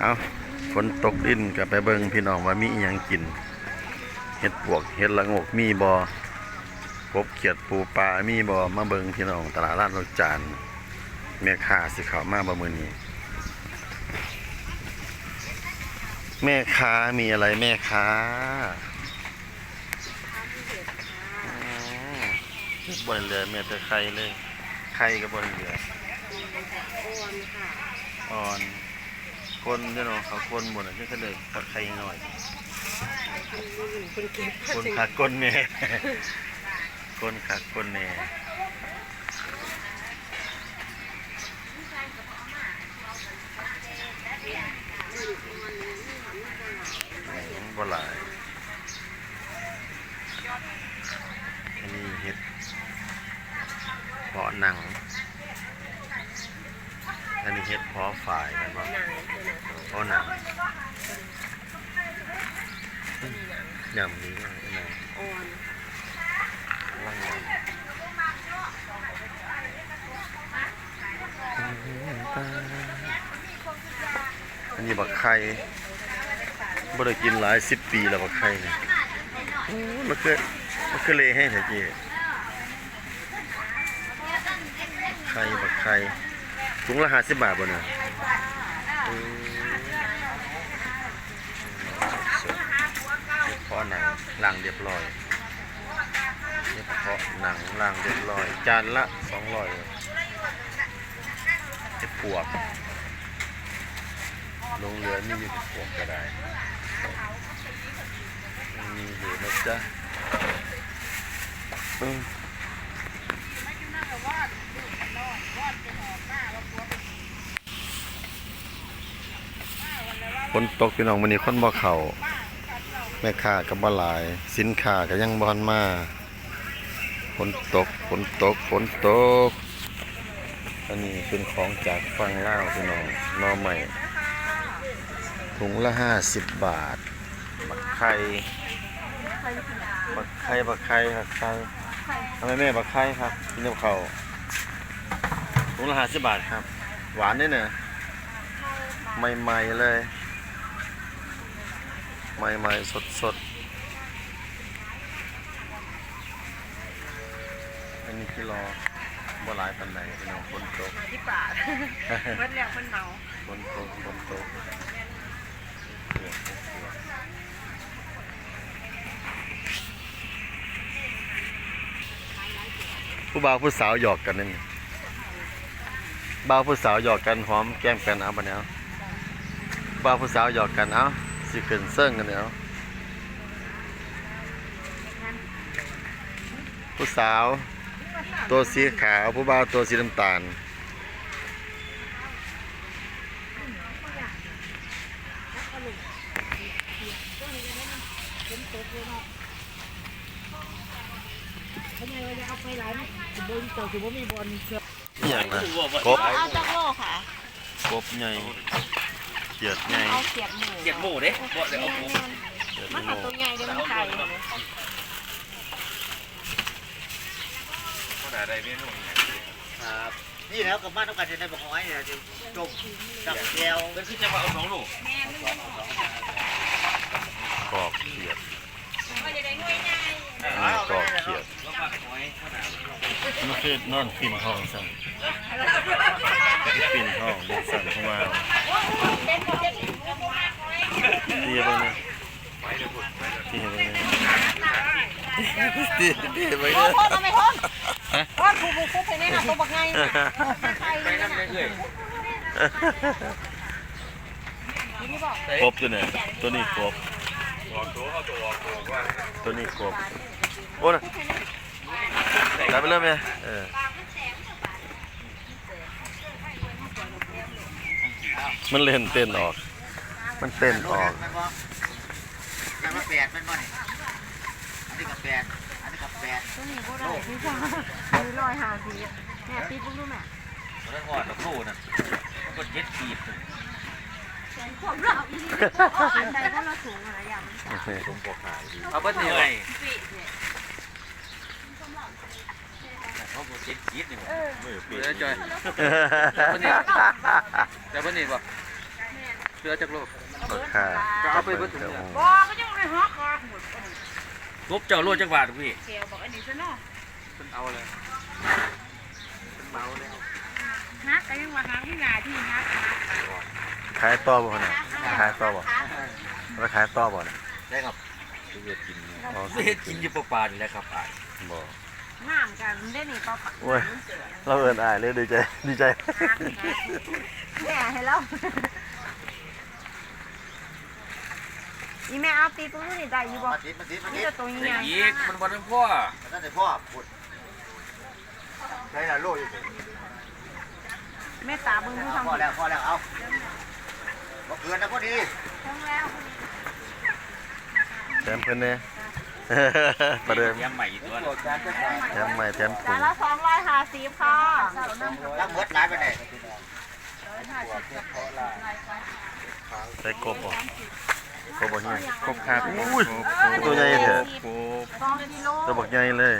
เอาฝนตกดินกับไปเบิ่งพี่น้องว่ามีอหยังกิน เห็ดปวกเห็ดละโงกมีบอกบเขียดปูปลามีบอมาเบิ่งพี่น้องตลาดร้านรถจานแม่ค้าสิเขามาบ่มื้อนี้ แม่ค้ามีอะไรแม่ค้าอ๋อบนเรือแม่แต่ไข่เลยไข่กับบนเรืออ้วนค่ะอ่อน คนเจ้าเนาะเขาคนหมดอะก็เลยตักไข่หน่อยคนเก็บคนขาดคนแน่คนขาดคนแน่บ่หลายอันนี้เห็ดเพาะหนังอันนี้เห็ดเพาะฝ่ายกันบ่ หนังตัวไหนเพาะหนังยำนี้ก็หนังอ่อนล่างยำอันนี้บักไข่บ่ได้กินหลายสิบปีแล้วบักไข่นี่ยมันคือมันคือเลแห้งแท้จีไข่บักไข่ถุงละห้าสิบบาทบ่เนี่ยอืม พอหนังล้างเรียบร้อยเฉพาะหนังล่างเรียบร้อย จานละสองร้อยเห็ดปวกลงเรือนี่อยู่เห็ดปวกก็ได้มีอยู่นะจ๊ะฝนตกพี่น้องวันนี้คนบ่เข่า แม่ค้าก็บ่หลาย สินค้าก็ยังบ่ทันมาฝนตกฝนตกฝนตกอันนี้เป็นของจากฝั่งลาพี่น้องนอใหม่ถุงละห้าสิบบาทบักไข่บักไข่บักไข่ครับไข่ทำไมแม่บักไข่ครับกินกับเขาถุงละห้าสิบบาทครับ หวานด้วยเนอะใหม่ๆเลย ใหม่ๆ สดๆ อันนี้คือรอบ่หลายปันใดพี่น้องฝนตกที่ป่าเมื่อแล้วมันเมาฝนตกฝนตกเกือบเกือบผู้บ่าวผู้สาวหยอกกันนั่นนี่บ่าวผู้สาวหยอกกันหอมแก้มกันเอาปะเนี่ยบ่าวผู้สาวหยอกกันเอา สิขึ้นเซิ่งกันเนี่ยเอาผู้สาว ตัวสีขาวผู้บ่าวตัวสีน้ำตาลทำไมเราจะเอาไปหลายมันบนเต่าถือว่ามีบอลเสืออหย่างนะกบเอาจากโลค่ะกบใหญ่ เขียดใหญ่เอาเขียดหมูเกียดหมูเด้บ่ได้เอาหมูเขียดมันโลหัดตัวใหญ่เดี๋ยวมันไข่ขนาดใดเมนูครับนี่แล้วกับบ้านต้องการจะได้บอกน้อยเนี่ยจะจบกับแก้วก็คือจะมาเอาสองลูกกอกเขียดนี่กอกเขียดแล้วก็หอยขนาดมันคือนอนปิ่นทองสั่ง ปิ่นทองเด็กสั่งเข้ามาตีไปเนี่ยตีไปเนี่ยตีตีไปเนี่ยษเอาไม่โทษโทษผูกผูกไปแน่ตัวบักไงไข่ไปเลยน้ำนะเรื่อยนี่บอกกบตัวเนี่ยตัวนี้กบตัวนี้กบโอ้นะกลับไปเริ่มไหมเออ มันเล่นเต้นออก มันเต้นออกมันบอกแล้วมาแปดมันบ่นี่อันนี้กับแปดอันนี้กับแปดตัวนี้ก็ได้พี่จ้ามีรอยหาสีแม่ปีปุ๊บดูแม่แล้วหอดแล้วคู่น่ะมันก็เจ็ดปีบผมเราอีกอันใดก็เราสูงอะไรอย่างมันเอาเพิ่นเหนื่อย เขาบ่เจ็ดปีบนี่มือปีแล้วจอยเพิ่นนี่แต่เพิ่นนี่บ่เรือจากโลกราคาก็เอาไปเบิดถุงเดี๋ยวบ่ก็ยังในฮอกคอหมดกบเจ้าโลจักบาทพี่เกลบอกอันนี้ซะเนาะเป็นเอาเลยเป็นเมาแล้วฮักก็ยังว่าฮักที่นาที่ฮักขายต่อบ่เนี่ยขายต่อบ่แล้วขายต่อบ่เนี่ยได้ครับเรือกินอ๋อเฮ็ดกินอยู่ปลาๆนี่แหละครับอะบ่ งามกันได้นี่ป้าปักโอ้ยเราเอิ้นอายเลยดีใจดีใจแม่ให้เราอีแม่เอาตีตัวนี้ได้อยู่บ่มาติดมาติดมานี่ติดจะตัวใหแต่ญ่อีกมันบ่ได้พ่อแล้วได้พ่อพุดได้ละโลอยู่แม่ตาเบิ่งดูทางพ่อแล้วพ่อแล้วเอาบ่เกินนะพอดีทั้งแล้วแถมเพิ่นแน่ ประเดิมแถมใหม่อีกตัวนึงแถมใหม่แถมปรุจางนละสองร้อยห้าสิบค่ะตั้งหมดหลายไปไหนใส่กบบ่กบบ่เนี่ยครบครับอุ้ยตัวใหญ่แท้สองกิโลตัวบักใหญ่เลย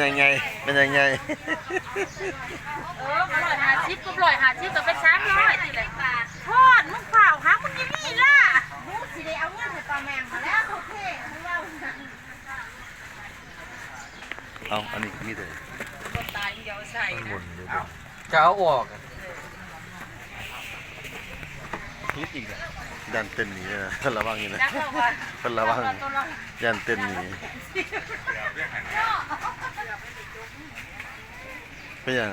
ยังไงเป็นยังไงเอออร่อยหาชิปก็อร่อยหาชิปก็ไปสามร้อยสิเลยท อดมึงเปล่าหามึงยังนี่ล่ะมึงสิได้เอาเงินให้ปลาแมงมาแล้วโอเคมึงเล่าเอาอันนี้มีแต่ตายเดียวใส่หมุนอยู่จะเอาออกคิดอีกอะยันเต้นหนีนะเพิ่นระวังอยู่นะจักเราก่อนเพิ่นระวังตัวเรายันเต้นหนีเป็นหยัง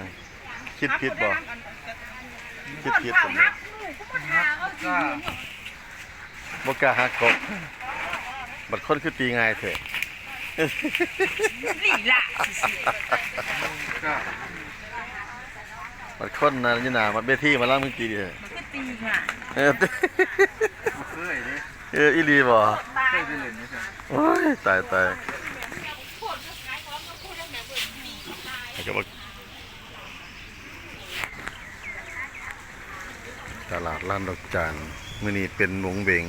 คิดผิดบ่ คิดผิดบ่ หักลู กกูมาหาเอาสิบ่กล้าหักกบบัดคนคือตีง่ายเถอะนี่ล่ะบัดคนนะนี่นาบัดเบทีมาล่างมึงตีดิมันก็ตีง่ะเออเคยดิเอออีหลีบ่ตายเคยไปเล่นนี่ครับโอ้ยตายตายอาจจะบอก ตลาดล้านดอกจานมื้อนี้เป็นหวงเวง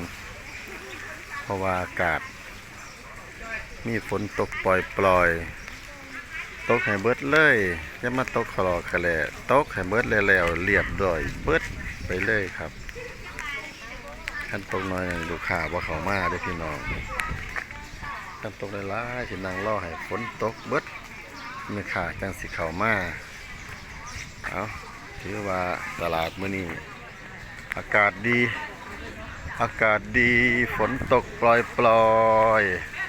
เพราะว่าอากาศ มีฝนตกปล่อยๆตกให้เบิดเลยอย่ามาตกขลอขะแหละตกให้เบิดแล้วๆเรียบร้อยเบิดไปเลยครับคันตกน้อยลูกค้าบ่เขามาเด้พี่น้องคันตกหลาสินั่งรอให้ฝนตกเบิดแม่ค้าจังสิเขามาเอาถือว่าตลาดมื้อนี้ อากาศดี อากาศดี ฝนตกปล่อยๆ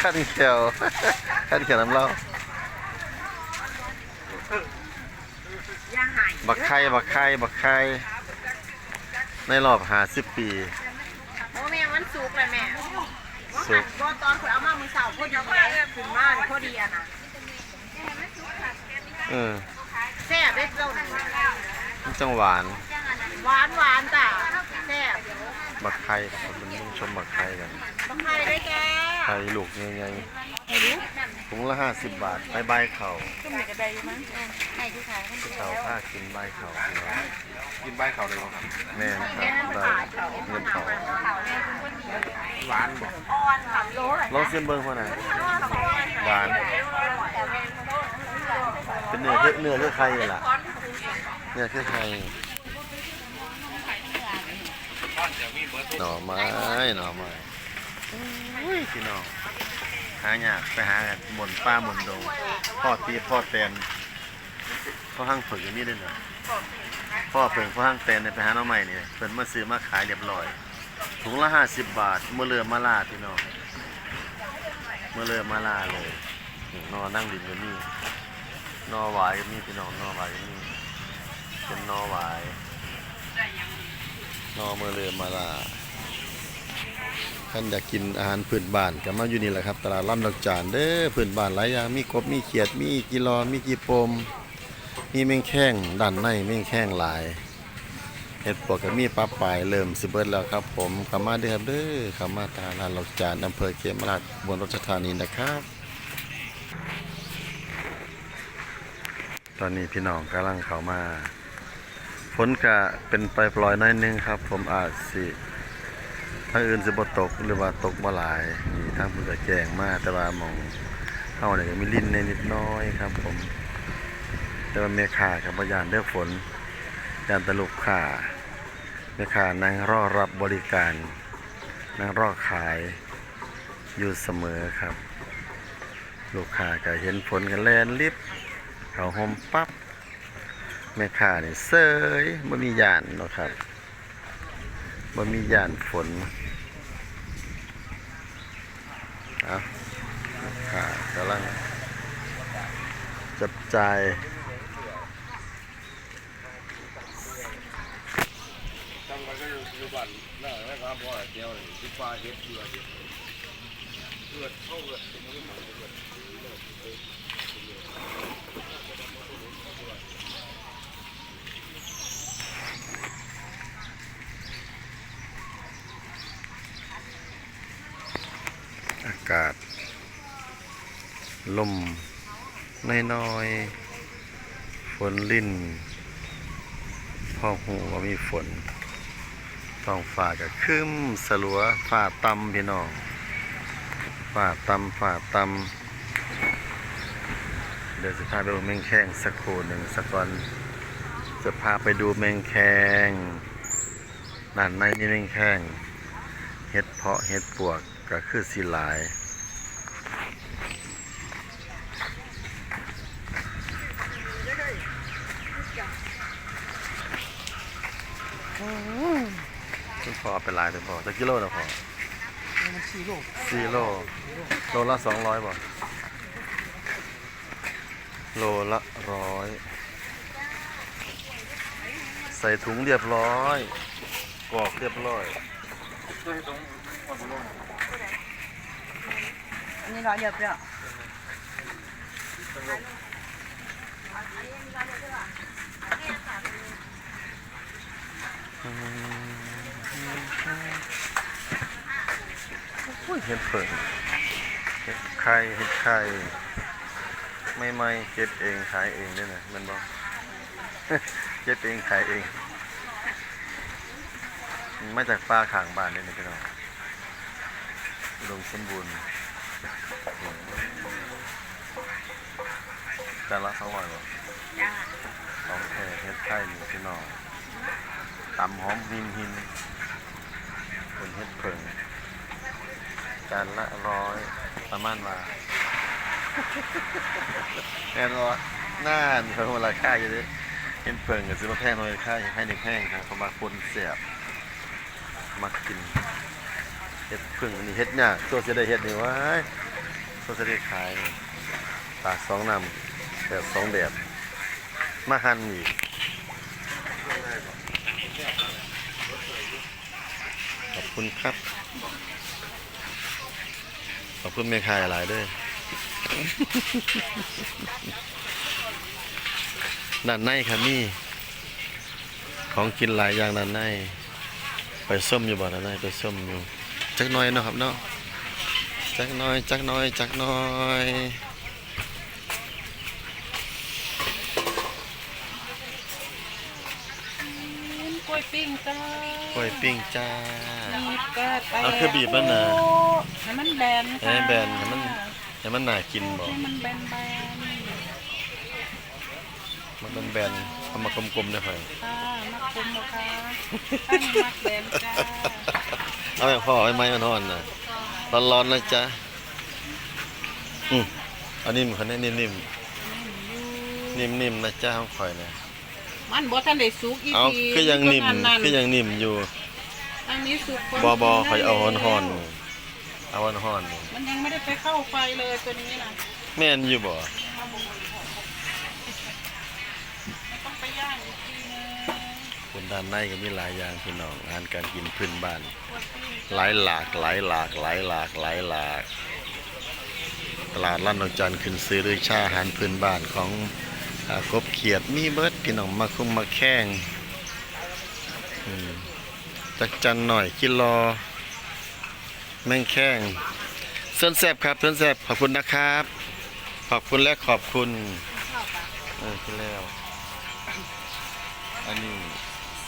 ขั้นเขียวขั้นเขียวน้ำเหล้าอย่าบักไข่บักไข่บักไข่ในรอบหาสิบปีโอ้แม่มันสุกเลยแม่สุกตอนข่อยเอามามือเช้าพอดีเลยขึ้นมาพอดีอะนะเออแซ่บเด้เจ้านี่มั นจังหวานหวานหวานจ้ะแซ่บบักไข่ครับมันต้องชมบักไข่กันบักไข่ได้แกไข่ลูกใหญ่ๆถุงละห้าสิบบาทใบใบายเข่าก็มีกระไดอยู่มั้งให้ที่ขายให้เข่าผ้ากินใบเข่ากินใบเขาเลยครับแม่นครับได้เงินเข่าหวานบ่อ่อนค่ะโลลองเสียมเบิ้งพ่อหน่อยหวานเป็นเนื้อคือเนื้อคือไข่ล่ะ เนื้อคือไข่หน่อไม้หน่อไม้อุ้ยพี่น้องหายากไปหากันบนป้าบนดงพ่อตีพ่อแตนพ่อห้างฝึกอย่างนี้ด้วยนะพ่อเพิ่งพ่อห้างแตนเนี่ยไปหาหน่อไม้นี่ยเพิ่นมาซื้อมาขายเรียบร้อยถุงละห้าสิบบาทเมื่อเรือมาลาพี่น้องเมื่อเรือมาลาเลยนอนั่งดินกันนี่นอหวายก็มีพี่น้องนอหวายก็มี เป็นนอหวาย นอเมื่อเรือมาลาท่านอยากกินอาหารพื้นบ้านก็มาอยู่นี่แหละครับ ตลาดล่ำดอกจานเด้อพื้นบ้านหลายอย่างมีกบมีเขียดมีกีรอมีกีปม มีแมงแข้งด้านในแมงแข้งหลายเห็ดปวกก็มีปลาปลายเริ่มสิเบิดแล้วครับ ผมขามาเด้อครับเด้อขามาตลาดดอกจานอำเภอเขมราชบนรัชธานีนะครับตอนนี้พี่น้องกำลังเข้ามา ฝนก็เป็นไปปล่อยน้อยนึงครับ ผมอาจสิทางอื่นสิบ่ตกหรือว่าตกบ่หลายนี่ทางเพิ่นก็แจงมากแต่ว่ามองเฮาเนี่ยก็มีลิ้นในนิดน้อยครับ ผม แต่ว่าแม่ค้ากับ่ยานเด้อฝนยานตลูกค้าแม่ค้านั่งรอรับบริการนั่งรอขายอยู่เสมอครับ ลูกค้าก็เห็นฝนกันแลนลิบเขาห่มปั๊บ แม่ค้าเนี่ยเซยบ่มียานเนาะครับบ่มียานฝนอาลูกค้ากำลังจับจ่ายจำกันก็อยู่อยู่บ้านน่าแม่ครับพ่อเจียวนี่สิฟ้าเฮ็ดเลือดเลือดเข้าเลือดเป็นมันหนังเลือด อาศ ลมน้อยๆฝนลิ่นพ่อหูว่ามีฝนท้องฟ้าก็ครึ้มสลัวฟ้าตำพี่น้องฟ้าตำฟ้าตำเดี๋ยวจะพาไปดูแมงแข้งสักครู่หนึ่งสักก่อนจะพาไปดูแมงแข้งด้านในนี่แมงแข้งเห็ดเพาะเห็ดปวกก็คือสีหลาย คุณพอเอาไปหลายเลยพ่อจะกิโลนะพอมันสี่โลสี่โลโลละสองร้อยบ่โลละร้อย ใส่ถุงเรียบร้อยกรอกเรียบร้อยอันนี้ร้อยเดียวเปล่า อุ้ยเห็ดเผิงเห็ดไข่เห็ดไข่ไม่ไม่ๆเก็บเองขายเองด้วยนะแมันบอกเก็บเองขายเอง มาจากปลาขางบ้านนี่นะพี่น้องอุดมสมบูรณ์แต่ละสองร้อยบ่จ้าสองแค่เฮ็ดไข่นี่พี่น้องตำหอมหินหินเป็นเฮ็ดเผิงจานละร้อยประมาณว่าแน่นอนน่านเพิ่มราคาอยู่ดิเฮ็ดเผิงก็ซื้อมาแพงเลยค่าให้เด็กแพงครับเขามาคนเสียบมากินเฮ็ดเผิงอันนี้เฮ็ดยากตัวจะได้เฮ็ดนี่ว้ายตัวจะได้ขายปาสองนำแบบสองแบบมาหั่นอีกขอบ คุณครับ ขอบคุณแม่ค้าหลายเด้วยด้านในครับนี่ของกินหลายอย่างด้านใน ไปส้มอยู่บ่ด้านในไปส้มอยู่ จักหน้อยเนาะครับเนาะ จักหน้อย จักหน้อย จักหน้อยกล้วยปิ้งจ้ากล้วยปิ้งจ้าบีบ ก็ไปเอาคือบีบมันน่ะให้มันแบนให้มันแบนให้มันให้มันน่ากินบ่ให้มันแบนแบนมันเป็นแบนๆเอามากลมๆได้ค่อยค่ะมักคุมนะคะตั้งมักแบนจ้าเอาอย่างพ่อไว้ไม้มันทอนนะร้อนๆนะจ๊ะอืมอันนี้มันคันนี้นิ่มๆนิ่มๆนะจ๊ะของข่อยนะมันบ่ทันได้สุกอีเอาทีคือยังนิ่มนั่นคือยังนิ่มอยู่ อันนี้สุกบอบอข่อยเอาฮ้อนๆนี่เอาฮ้อนๆนี่มันยังไม่ได้ไปเข้าไฟเลยตัวนี้นะแม่นอยู่บ่ต้องไปย่างอีกทีนึงคนด้านในก็มีหลายอย่างพี่น้องอาหารการกินพื้นบ้านหลายหลากหลายหลากหลายหลากหลายหลากตลาดลั่นดอกจันทร์ขึ้นซื้อด้วยชาอาหารพื้นบ้านของอากบเขียดมีเบิดพี่น้องมาคุ้มมาแข้งอืม จักจันหน่อยกิโลแมงแข้งเส้นแซบครับเส้นแซบขอบคุณนะครับ ขอบคุณและขอบคุณเออขึ้นแล้ว อันนี้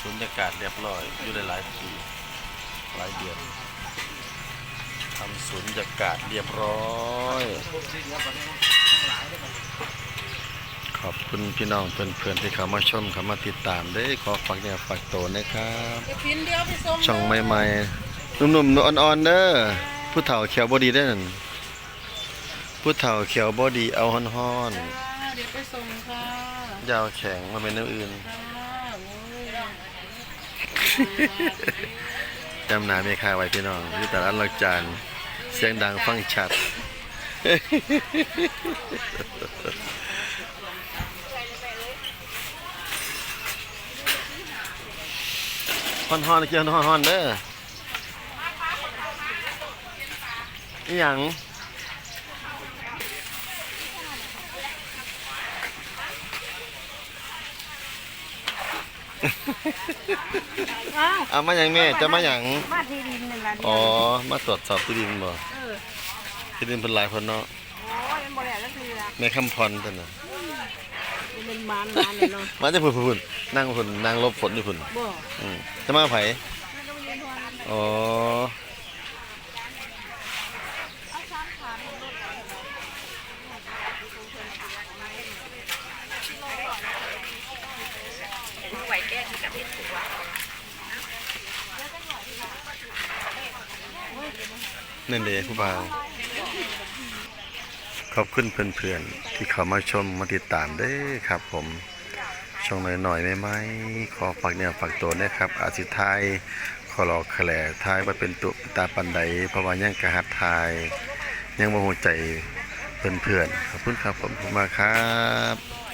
สุญญากาศเรียบร้อยอยู่หลายปีหลายเดือนทำศูนย์ยากาศเรียบร้อย ขอบคุณพี่น้องเพื่อนๆที่เข้ามาชมเข้ามาติดตามได้อขอฝากเนี่ยฝากโตวนะครับเดี๋ยวพินเดียวไปส่งช่องใหม่ๆหนุ่มๆอ่อนๆเด้อผู้เฒ่าเขียวบอดีได้อนั่นผู้เฒ่าเขียวบอดีเอาฮ้อนจ้าเดี๋ยวไปส่งค่ะๆอยาวแข็งมาเป็นน้ำอื่นจ้าโอ้ยจำหนาไม่ค่าไว้พี่น้องที่ตลาดลักจานเสียงดังฟังชัด ฮอนฮอนๆเกี่ยวฮอนฮอนๆเด้ออหย่างอ้าวเอามาอย่างแม่จะมาอย่างมาที่ดินนั่นล่ะอ๋อ มาตรวจสอบที่ดินบ่เออที่ดินเป็นหลายคนเนาะโอ้ยมันบ่แล้วก็คือละแม่คำพรตัวน่ะ มันเป็นบ้านบ้านเลยเนาะมาจะพุ่นพุ่นนั่งพุ่นนั่งหลบฝนอยู่พุ่นบ่อืมจะมาไผอ๋อไหวแก้ที่กับพี่ถูกว่านั่นเด้ผู้บ่าวข อบคุณเพื่อนๆที่เข้ามาชมมาติดตามเด้อครับ ผมช่องหน่อยๆไม่ไหมขอฝากเนี่ยฝากตัวนะครับอาสิทายขอรอแขลทายว่าเป็นตุตาปันไดเพราะว่ายังกระหัดทาย ยังโมโหใจเพื่อนๆขอบคุณครับผมมากครับ